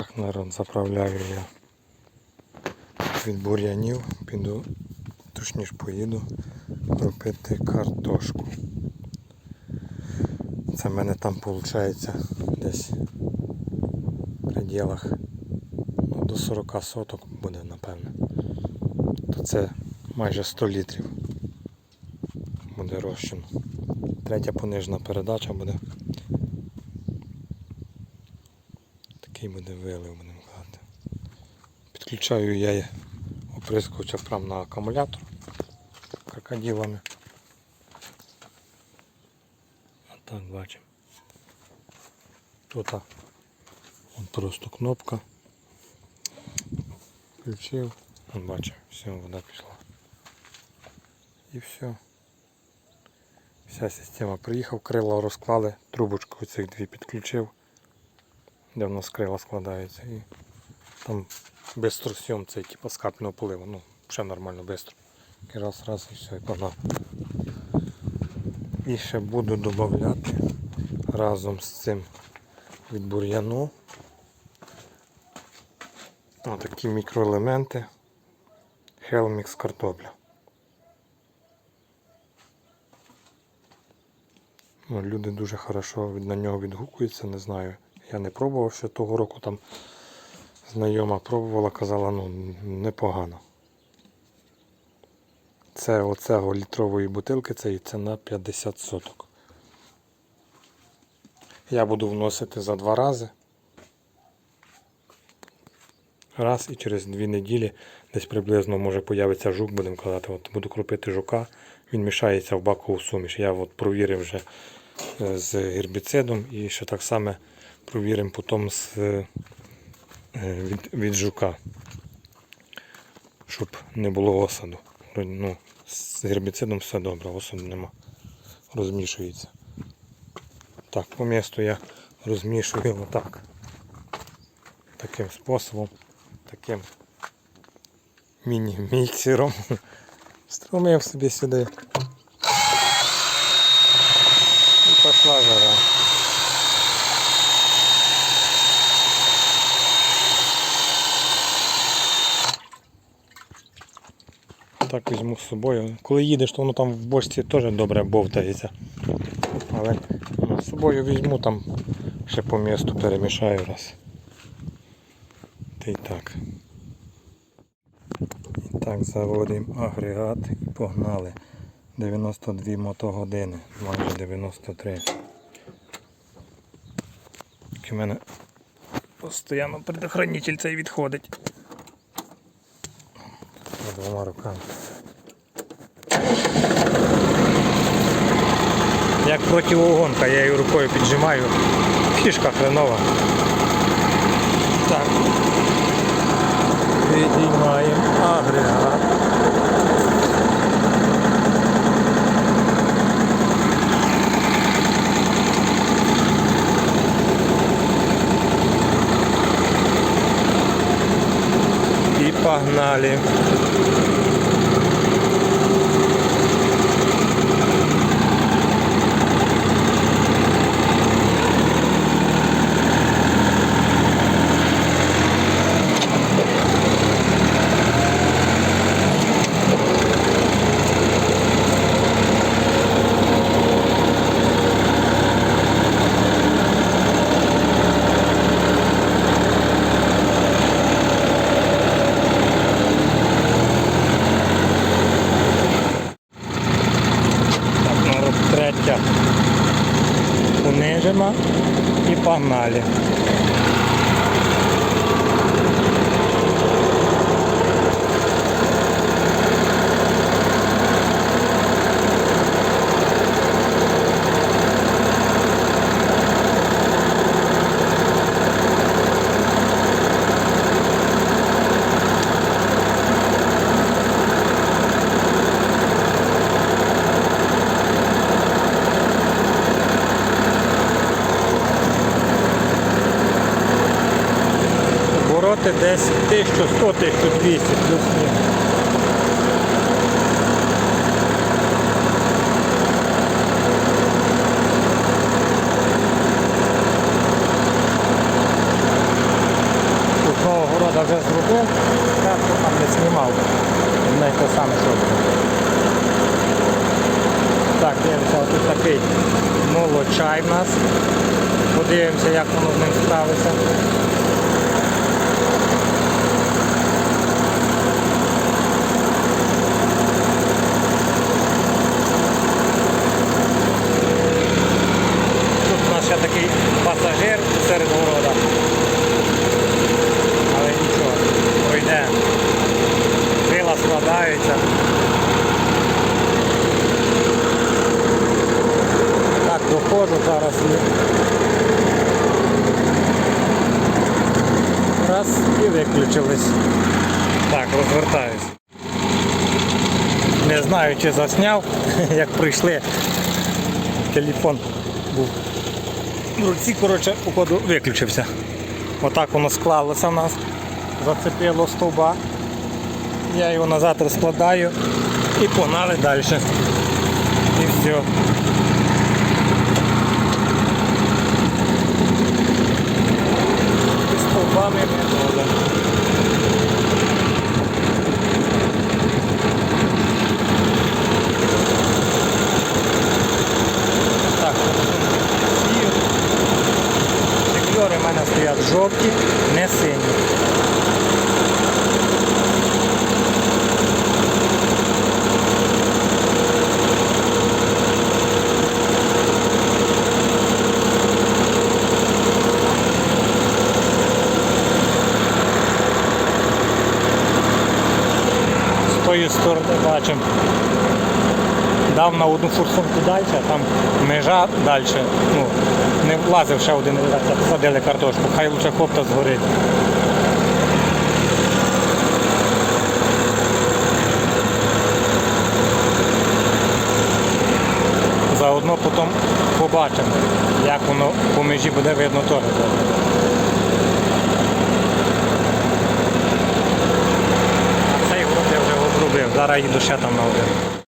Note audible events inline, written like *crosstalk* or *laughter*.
Так, народ, заправляю я від бур'янів, піду, точніше поїду кропити картошку. Це в мене там виходить десь в пределах ну, до 40 соток буде, напевне. То це майже 100 літрів буде розчин. Третя понижена передача буде. Такий буде вилив, будемо казати. Підключаю я оприскувача прямо на акумулятор крокодилами. Отак бачимо. Тут а, от просто кнопка. Включив, он бачив, все, вода пішла. І все. Вся система приїхав, крила розклали, трубочку цих дві підключив, де в нас крила складаються. І там бистро сйом цей типу з поливу. Ну, ще нормально бистро. І раз, раз і все, і погнав. І ще буду додати разом з цим від бур'яну. Такі мікроелементи. Хелмікс картопля. Ну, люди дуже хорошо на нього відгукуються, не знаю. Я не пробував ще того року там знайома пробувала, казала, ну непогано. Це оцього літрової бутилки це і ціна 50 соток. Я буду вносити за два рази. Раз і через дві неділі десь приблизно може появиться жук, будемо казати. От буду кропити жука, він мішається в бакову суміш. Я от провірив вже е, з гербіцидом і ще так само провіримо потім з, е, від, від жука, щоб не було осаду. Ну, з гербіцидом все добре, осаду нема. Розмішується. Так, по місту я розмішую отак. Таким способом, таким міні-міксером. *laughs* Струмив собі сюди. І пішла жара. Так візьму з собою. Коли їдеш, то воно там в бочці теж добре бовтається. Але ну, з собою візьму там ще по місту перемішаю раз. Та й так. І так, заводимо агрегат і погнали. 92 мотогодини, майже 93. Тільки в мене постійно предохранитель цей відходить. Двома руками. Як противогонка, я її рукою піджимаю. Фішка хренова. Так. Підіймаємо агрегат. І погнали. Так, народ Понижимо і погнали. Обороти десь 1100-1200 плюс-мінус. я вже зробив, я там не знімав. Не те що. Так, дивимося, тут такий молочай в нас. Подивимося, як воно з ним справиться. Тут у нас ще такий пасажир серед города. Але нічого, пройде. Крила складаються. Так, доходжу зараз. Раз і виключились. Так, розвертаюсь. Не знаю, чи засняв, *laughs* як прийшли. Телефон був в руці, коротше, походу виключився. Отак воно склалося в нас, зацепило стовба. Я його назад розкладаю і погнали далі. І все. І стовбами ми доле. Так, сію. Шифльори в мене стоять жовті, не сині. З тої сторони бачимо. Дав на одну форсунку далі, а там межа далі. Ну, не влазив ще один посадили картошку, хай лучше хопта згорить. Заодно потім побачимо, як воно по межі буде видно теж. А цей груд я вже